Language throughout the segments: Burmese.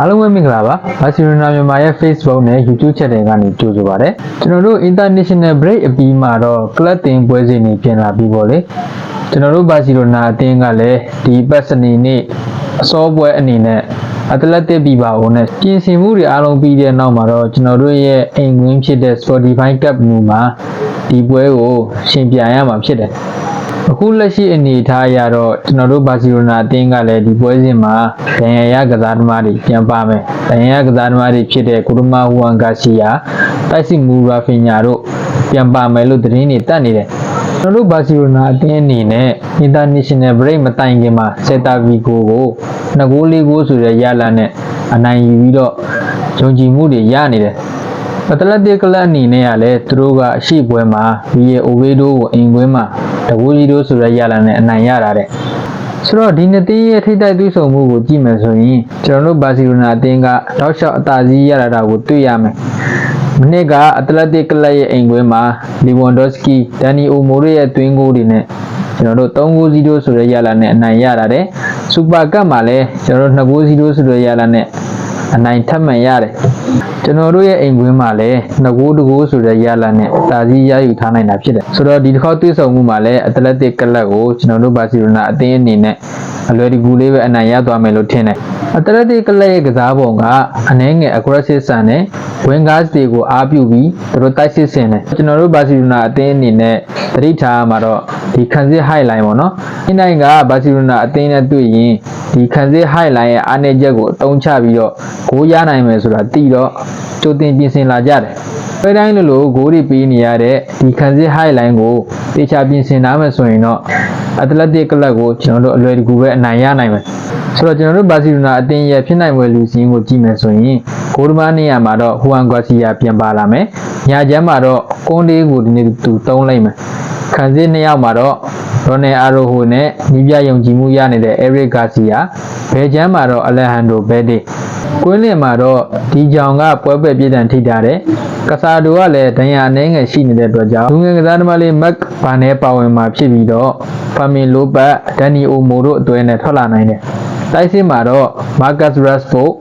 အားလုံးပဲမင်္ဂလာပါဘာစီလိုနာမြန်မာရဲ့ Facebook နဲ့ YouTube Channel ကနေကြိုဆိုပါရစေကျွန်တော်တို့ International Break အပြီးမှာတော့ Club တင်ပွဲစဉ်တွေပြင်လာပြီးပေါ့လေကျွန်တော်တို့ဘာစီလိုနာအသင်းကလည်းဒီပတ်စနေနေ့အစောပွဲအနေနဲ့အတလက်တစ်ပြီးပါဦးနဲ့ပြင်ဆင်မှုတွေအားလုံးပြီးတဲ့နောက်မှာတော့ကျွန်တော်တို့ရဲ့အိမ်ကွင်းဖြစ်တဲ့ Spotify Cup မျိုးမှာဒီပွဲကိုရှင်ပြိုင်ရမှာဖြစ်တယ် အခုလက်ရှိအနေအထားအရတော့ကျွန်တော်တို့ဘာစီလိုနာအသင်းကလည်းဒီပွဲစဉ်မှာဒန်ရရကစားသမားတွေပြန်ပါမယ်။ဒန်ရရကစားသမားတွေဖြစ်တဲ့ကိုရမာဟူဝမ်ဂါစီယာတိုက်စစ်မူရာဖင်ညာတို့ပြန်ပါမယ်လို့သတင်းတွေတက်နေတယ်။ကျွန်တော်တို့ဘာစီလိုနာအသင်းအနေနဲ့ International Break မတိုင်ခင်မှာစက်တာဗီကိုကို2ဂိုး4ဂိုးဆိုတဲ့ရလနဲ့အနိုင်ယူပြီးတော့ဂျုံကြည်မှုတွေရနေတယ်။ အတလက်တစ်ကလပ်အနေနဲ့ကလည်းသူတို့ကအရှိပွဲမှာဒီရဲ့အိုဝေးဒိုးကိုအင်ကွင်းမှာတကူကြီးဒိုးဆိုတဲ့ရလာနဲ့အနိုင်ရတာတဲ့ဆိုတော့ဒီနှစ်သင်းရဲ့ထိတိုက်သွေးဆုံမှုကိုကြည့်မယ်ဆိုရင်ကျွန်တော်တို့ဘာစီလိုနာအသင်းကတောက်လျှောက်အသာစီးရတာတာကိုတွေ့ရမယ်မနစ်ကအတလက်တစ်ကလပ်ရဲ့အင်ကွင်းမှာလီဝွန်ဒေါစကီဒန်နီအိုမိုရိုရဲ့တွင်းဂိုးတွေနဲ့ကျွန်တော်တို့3ဂိုးစီဒိုးဆိုတဲ့ရလာနဲ့အနိုင်ရတာတဲ့စူပါကပ်မှာလည်းကျွန်တော်တို့2ဂိုးစီဒိုးဆိုတဲ့ရလာနဲ့ အနိုင်ထပ်မှန်ရတယ်ကျွန်တော်တို့ရဲ့အိမ်ကွင်းမှာလည်းငကိုးတကိုးဆိုတဲ့ရလာနဲ့တာကြီးရယူထားနိုင်တာဖြစ်တယ်ဆိုတော့ဒီတစ်ခေါက်တွေ့ဆုံမှုမှာလည်းအတလက်တစ်ကလပ်ကိုကျွန်တော်တို့ဘာစီလိုနာအသင်းအနေနဲ့ အလွယ်တကူလေးပဲအနိုင်ရသွားမယ်လို့ထင်တယ်အတလက်တစ်ကလပ်ရဲ့ကစားပုံကအနည်းငယ် aggressive ဆန်နဲ့ wing guards တွေကိုအားပြုပြီးသူတို့တိုက်စစ်ဆင်တယ်ကျွန်တော်တို့ဘာစီလိုနာအသင်းအနေနဲ့သတိထားရမှာတော့ဒီခံစစ် high line ပေါ့နော်ဒီနိုင်ကဘာစီလိုနာအသင်းနဲ့တွေ့ရင်ဒီခံစစ် high line ရဲ့အားနည်းချက်ကိုအသုံးချပြီးတော့ဂိုးရနိုင်မယ်ဆိုတာသိတော့ကြိုတင်ပြင်ဆင်လာကြတယ်။ပဲတိုင်းလိုလိုဂိုးတွေပေးနေရတဲ့ဒီခံစစ် high line ကိုတေချာပြင်ဆင်ထားမယ်ဆိုရင်တော့အတလက်တစ်ကလပ်ကိုကျွန်တော်တို့အလွယ်တကူပဲအနိုင်ရနိုင်မယ်။ဆိုတော့ကျွန်တော်တို့ဘာစီလိုနာအသင်းရဲ့ဖြစ်နိုင်ွယ်လူစင်းကိုကြည့်မယ်ဆိုရင်ဂိုးဒမားနေရာမှာတော့ဟူအန်ဂွာစီယာပြန်ပါလာမယ်။ညာချမ်းမှာတော့ကွန်ဒေးကိုဒီနေ့သူတုံးလိုက်မယ်။ခံစစ်နှစ်ယောက်မှာတော့ ရိုနယ်အာရိုဟိုနဲ့နီးပြယုံကြည်မှုရနေတဲ့ Eric Garcia ဘယ်ချမ်းမှာတော့ Alejandro Bede ကွင်းလင်မှာတော့ဒီကြောင်ကပွဲပဲပြည်တံထိထားတယ်ကစားတိုကလည်းဒဏ်ရာအနေငယ်ရှိနေတဲ့အတွက်ကြောင့်လူငယ်ကစားသမားလေးမက်ဘာနဲ့ပါဝင်မှာဖြစ်ပြီးတော့ဖာမင်လိုဘတ်ဒန်နီအိုမိုတို့အတွဲနဲ့ထွက်လာနိုင်တယ်တိုက်စစ်မှာတော့မာကတ်ရက်စ်ဖို့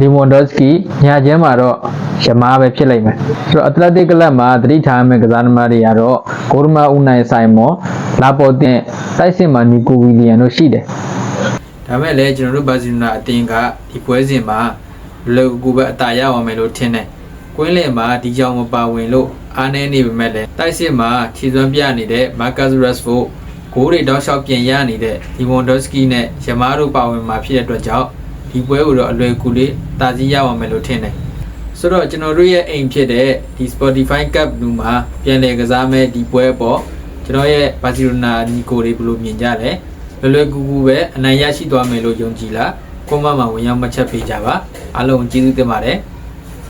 လီဝွန်ဒေါစကီညာချမ်းမှာတော့ရှမားပဲဖြစ်လိမ့်မယ်ဆိုတော့အတလက်တစ်ကလပ်မှာသတိထားမယ့်ကစားသမားတွေကတော့ဂိုရမာဦးနိုင်ဆိုင်မော်လာပေါ်တင်တိုက်စစ်မှာနီကိုဝီလီယန်တို့ရှိတယ်ဒါမဲ့လည်းကျွန်တော်တို့ဘာစီလိုနာအတင်းကဒီပွဲစဉ်မှာလောကကူပဲအတာရအောင်မယ်လို့ထင်တယ်။ကွင်းလင်မှာဒီကြောင်မပါဝင်လို့အားနည်းနေပေမဲ့လည်းတိုက်စစ်မှာခြေစွမ်းပြနေတဲ့ Marcus Rashford ဂိုးတွေတောက်လျှောက်ပြင်ရနေတဲ့ Lewandowski နဲ့ယမားတို့ပါဝင်မှာဖြစ်တဲ့အတွက်ကြောင့် ဒီပွဲကိုတော့အလွယ်ကူလေးတာစီရအောင်မယ်လို့ထင်တယ်။ဆိုတော့ကျွန်တော်တို့ရဲ့အိမ်ဖြစ်တဲ့ဒီ Spotify Cup လူမှာပြန်လည်ကစားမဲ့ဒီပွဲပေါ့ကျွန်တော်ရဲ့ဘာစီလိုနာညီကိုတွေဘယ်လိုမြင်ကြလဲလွယ်လွယ်ကူကူပဲအနိုင်ရရှိသွားမယ်လို့ယုံကြည်လားကွန်မန့်မှာဝင်ရောက်မှတ်ချက်ပေးကြပါအားလုံးကျေးဇူးတင်ပါတယ်